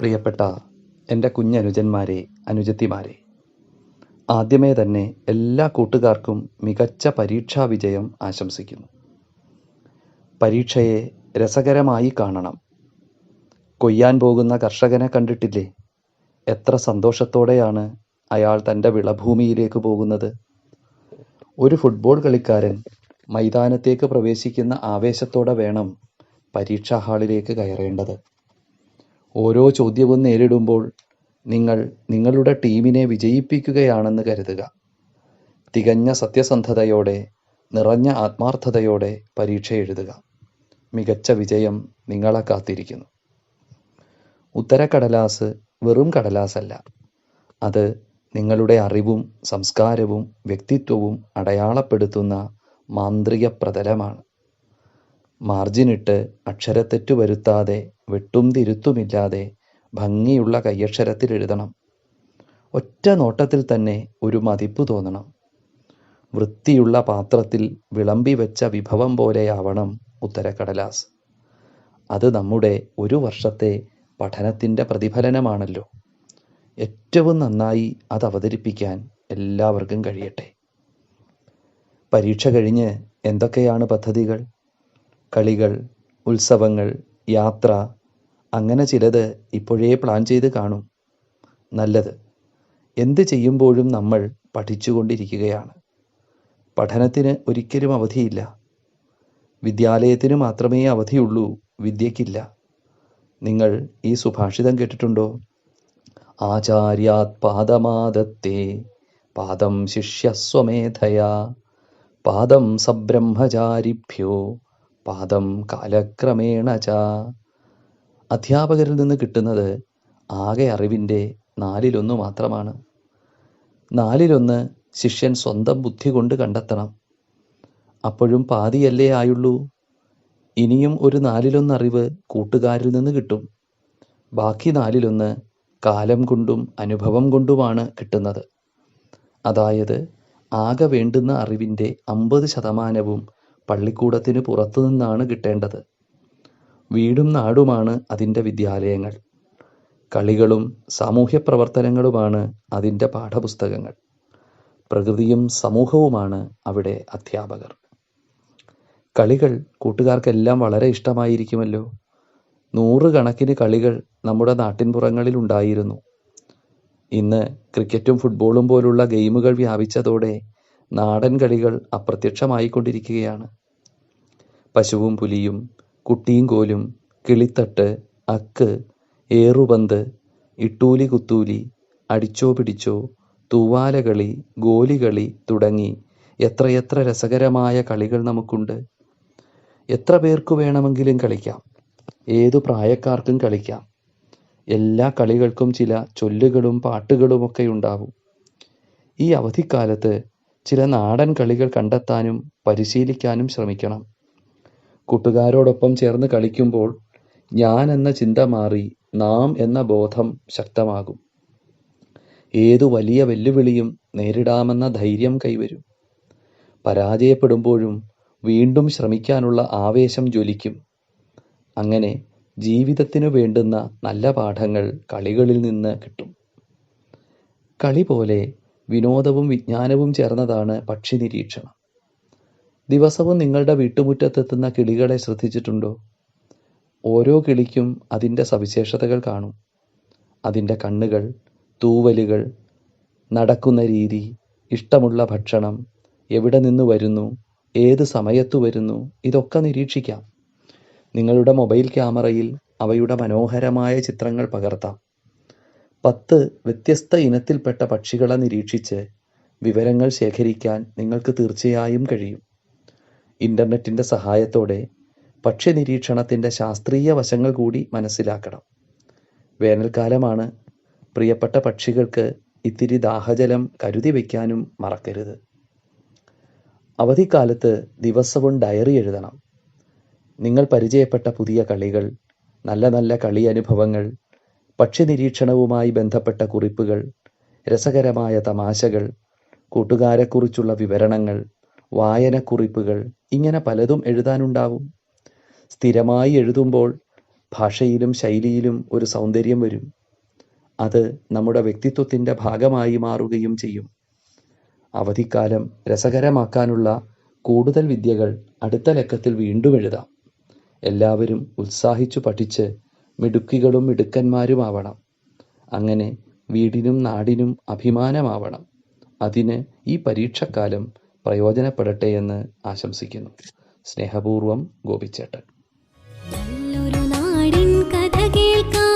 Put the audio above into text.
പ്രിയപ്പെട്ട എന്റെ കുഞ്ഞനുജന്മാരെ അനുജത്തിമാരെ ആദ്യമേ തന്നെ എല്ലാ കൂട്ടുകാർക്കും മികച്ച പരീക്ഷാ വിജയം ആശംസിക്കുന്നു. പരീക്ഷയെ രസകരമായി കാണണം. കൊയ്യാൻ പോകുന്ന കർഷകനെ കണ്ടിട്ടില്ലേ? എത്ര സന്തോഷത്തോടെയാണ് അയാൾ തന്റെ വിളഭൂമിയിലേക്ക് പോകുന്നത്. ഒരു ഫുട്ബോൾ കളിക്കാരൻ മൈതാനത്തേക്ക് പ്രവേശിക്കുന്ന ആവേശത്തോടെ വേണം പരീക്ഷാ ഹാളിലേക്ക് കയറേണ്ടത്. ഓരോ ചോദ്യവും നേരിടുമ്പോൾ നിങ്ങൾ നിങ്ങളുടെ ടീമിനെ വിജയിപ്പിക്കുകയാണെന്ന് കരുതുക. തികഞ്ഞ സത്യസന്ധതയോടെ നിറഞ്ഞ ആത്മാർത്ഥതയോടെ പരീക്ഷ എഴുതുക. മികച്ച വിജയം നിങ്ങളെ കാത്തിരിക്കുന്നു. ഉത്തരക്കടലാസ് വെറും കടലാസല്ല. അത് നിങ്ങളുടെ അറിവും സംസ്കാരവും വ്യക്തിത്വവും അടയാളപ്പെടുത്തുന്ന മാന്ത്രിക പ്രതലമാണ്. മാർജിനിട്ട് അക്ഷരത്തെറ്റു വരുത്താതെ വെട്ടും തിരുത്തുമില്ലാതെ ഭംഗിയുള്ള കയ്യക്ഷരത്തിൽ എഴുതണം. ഒറ്റ നോട്ടത്തിൽ തന്നെ ഒരു മതിപ്പ് തോന്നണം. വൃത്തിയുള്ള പാത്രത്തിൽ വിളമ്പി വെച്ച വിഭവം പോലെയാവണം ഉത്തരക്കടലാസ്. അത് നമ്മുടെ ഒരു വർഷത്തെ പഠനത്തിന്റെ പ്രതിഫലനമാണല്ലോ. ഏറ്റവും നന്നായി അത് അവതരിപ്പിക്കാൻ എല്ലാവർക്കും കഴിയട്ടെ. പരീക്ഷ കഴിഞ്ഞ് എന്തൊക്കെയാണ് പദ്ധതികൾ? കളികൾ ഉത്സവങ്ങൾ യാത്ര അങ്ങനെ ചിലത് ഇപ്പോഴേ പ്ലാൻ ചെയ്ത് കാണും. നല്ലത്. എന്ത് ചെയ്യുമ്പോഴും നമ്മൾ പഠിച്ചുകൊണ്ടിരിക്കുകയാണ്. പഠനത്തിന് ഒരിക്കലും അവധിയില്ല. വിദ്യാലയത്തിന് മാത്രമേ അവധിയുള്ളൂ വിദ്യയ്ക്കില്ല. നിങ്ങൾ ഈ സുഭാഷിതം കേട്ടിട്ടുണ്ടോ? ആചാര്യാത് പാദമാദത്തെ പാദം ശിഷ്യസ്വമേധയാ പാദം സബ്രഹ്മചാരിഭ്യോ പാദം കാലക്രമേണ ച. അധ്യാപകരിൽ നിന്ന് കിട്ടുന്നത് ആകെ അറിവിന്റെ നാലിലൊന്ന് മാത്രമാണ്. നാലിലൊന്ന് ശിഷ്യൻ സ്വന്തം ബുദ്ധി കൊണ്ട് കണ്ടെത്തണം. അപ്പോഴും പാതിയല്ലേ ആയുള്ളൂ. ഇനിയും ഒരു നാലിലൊന്ന് അറിവ് കൂട്ടുകാരിൽ നിന്ന് കിട്ടും. ബാക്കി നാലിലൊന്ന് കാലം കൊണ്ടും അനുഭവം കൊണ്ടുമാണ് കിട്ടുന്നത്. അതായത് ആകെ വേണ്ടുന്ന അറിവിന്റെ അമ്പത് ശതമാനവും പള്ളിക്കൂടത്തിന് പുറത്തു നിന്നാണ് കിട്ടേണ്ടത്. വീടും നാടുമാണ് അതിന്റെ വിദ്യാലയങ്ങൾ. കളികളും സാമൂഹ്യ പ്രവർത്തനങ്ങളുമാണ് അതിന്റെ പാഠപുസ്തകങ്ങൾ. പ്രകൃതിയും സമൂഹവുമാണ് അവിടെ അധ്യാപകർ. കളികൾ കൂട്ടുകാർക്കെല്ലാം വളരെ ഇഷ്ടമായിരിക്കുമല്ലോ. നൂറുകണക്കിന് കളികൾ നമ്മുടെ നാട്ടിൻപുറങ്ങളിൽ ഉണ്ടായിരുന്നു. ഇന്ന് ക്രിക്കറ്റും ഫുട്ബോളും പോലുള്ള ഗെയിമുകൾ വ്യാപിച്ചതോടെ നാടൻ കളികൾ അപ്രത്യക്ഷമായിക്കൊണ്ടിരിക്കുകയാണ്. പശുവും പുലിയും കുട്ടിയും കോലും കിളിത്തട്ട് അക്ക് ഏറുപന്ത് ഇട്ടൂലി കുത്തൂലി അടിച്ചോ പിടിച്ചോ തൂവാലകളി ഗോലികളി തുടങ്ങി എത്രയെത്ര രസകരമായ കളികൾ നമുക്കുണ്ട്. എത്ര പേർക്ക് വേണമെങ്കിലും കളിക്കാം. ഏതു പ്രായക്കാർക്കും കളിക്കാം. എല്ലാ കളികൾക്കും ചില ചൊല്ലുകളും പാട്ടുകളുമൊക്കെ ഉണ്ടാവും. ഈ അവധിക്കാലത്ത് ചില നാടൻ കളികൾ കണ്ടെത്താനും പരിശീലിക്കാനും ശ്രമിക്കണം. കൂട്ടുകാരോടൊപ്പം ചേർന്ന് കളിക്കുമ്പോൾ ഞാൻ എന്ന ചിന്ത മാറി നാം എന്ന ബോധം ശക്തമാകും. ഏതു വലിയ വെല്ലുവിളിയും നേരിടാമെന്ന ധൈര്യം കൈവരും. പരാജയപ്പെടുമ്പോഴും വീണ്ടും ശ്രമിക്കാനുള്ള ആവേശം ജ്വലിക്കും. അങ്ങനെ ജീവിതത്തിനു വേണ്ടുന്ന നല്ല പാഠങ്ങൾ കളികളിൽ നിന്ന് കിട്ടും. കളി പോലെ വിനോദവും വിജ്ഞാനവും ചേർന്നതാണ് പക്ഷി നിരീക്ഷണം ദിവസവും നിങ്ങളുടെ വീട്ടുമുറ്റത്തെത്തുന്ന കിളികളെ ശ്രദ്ധിച്ചിട്ടുണ്ടോ? ഓരോ കിളിക്കും അതിന്റെ സവിശേഷതകൾ കാണും. അതിന്റെ കണ്ണുകൾ തൂവലുകൾ നടക്കുന്ന രീതി ഇഷ്ടമുള്ള ഭക്ഷണം എവിടെ നിന്ന് വരുന്നു ഏത് സമയത്ത് വരുന്നു ഇതൊക്കെ നിരീക്ഷിക്കാം. നിങ്ങളുടെ മൊബൈൽ ക്യാമറയിൽ അവയുടെ മനോഹരമായ ചിത്രങ്ങൾ പകർത്താം. പത്ത് വ്യത്യസ്ത ഇനത്തിൽപ്പെട്ട പക്ഷികളെ നിരീക്ഷിച്ച് വിവരങ്ങൾ ശേഖരിക്കാൻ നിങ്ങൾക്ക് തീർച്ചയായും കഴിയും. ഇന്റർനെറ്റിന്റെ സഹായത്തോടെ പക്ഷി നിരീക്ഷണത്തിന്റെ ശാസ്ത്രീയ വശങ്ങൾ കൂടി മനസ്സിലാക്കണം. വേനൽക്കാലമാണ്. പ്രിയപ്പെട്ട പക്ഷികൾക്ക് ഇത്തിരി ദാഹജലം കരുതി വയ്ക്കാനും മറക്കരുത്. അവധിക്കാലത്ത് ദിവസവും ഡയറി എഴുതണം. നിങ്ങൾ പരിചയപ്പെട്ട പുതിയ കളികൾ നല്ല നല്ല കളി അനുഭവങ്ങൾ പക്ഷി നിരീക്ഷണവുമായി ബന്ധപ്പെട്ട കുറിപ്പുകൾ രസകരമായ തമാശകൾ കൂട്ടുകാരെക്കുറിച്ചുള്ള വിവരണങ്ങൾ വായനക്കുറിപ്പുകൾ ഇങ്ങനെ പലതും എഴുതാനുണ്ടാവും. സ്ഥിരമായി എഴുതുമ്പോൾ ഭാഷയിലും ശൈലിയിലും ഒരു സൗന്ദര്യം വരും. അത് നമ്മുടെ വ്യക്തിത്വത്തിന്റെ ഭാഗമായി മാറുകയും ചെയ്യും. അവധിക്കാലം രസകരമാക്കാനുള്ള കൂടുതൽ വിദ്യകൾ അടുത്ത ലക്കത്തിൽ വീണ്ടും എഴുതാം. എല്ലാവരും ഉത്സാഹിച്ചു പഠിച്ച് മിടുക്കികളും മിടുക്കന്മാരുമാവണം. അങ്ങനെ വീടിനും നാടിനും അഭിമാനമാവണം. അതിന് ഈ പരീക്ഷക്കാലം പ്രയോജനപ്പെടട്ടെ എന്ന് ആശംസിക്കുന്നു. സ്നേഹപൂർവം ഗോപിച്ചേട്ടൻ. നല്ലൊരു നാടിൻ കഥ കേൾക്കാം.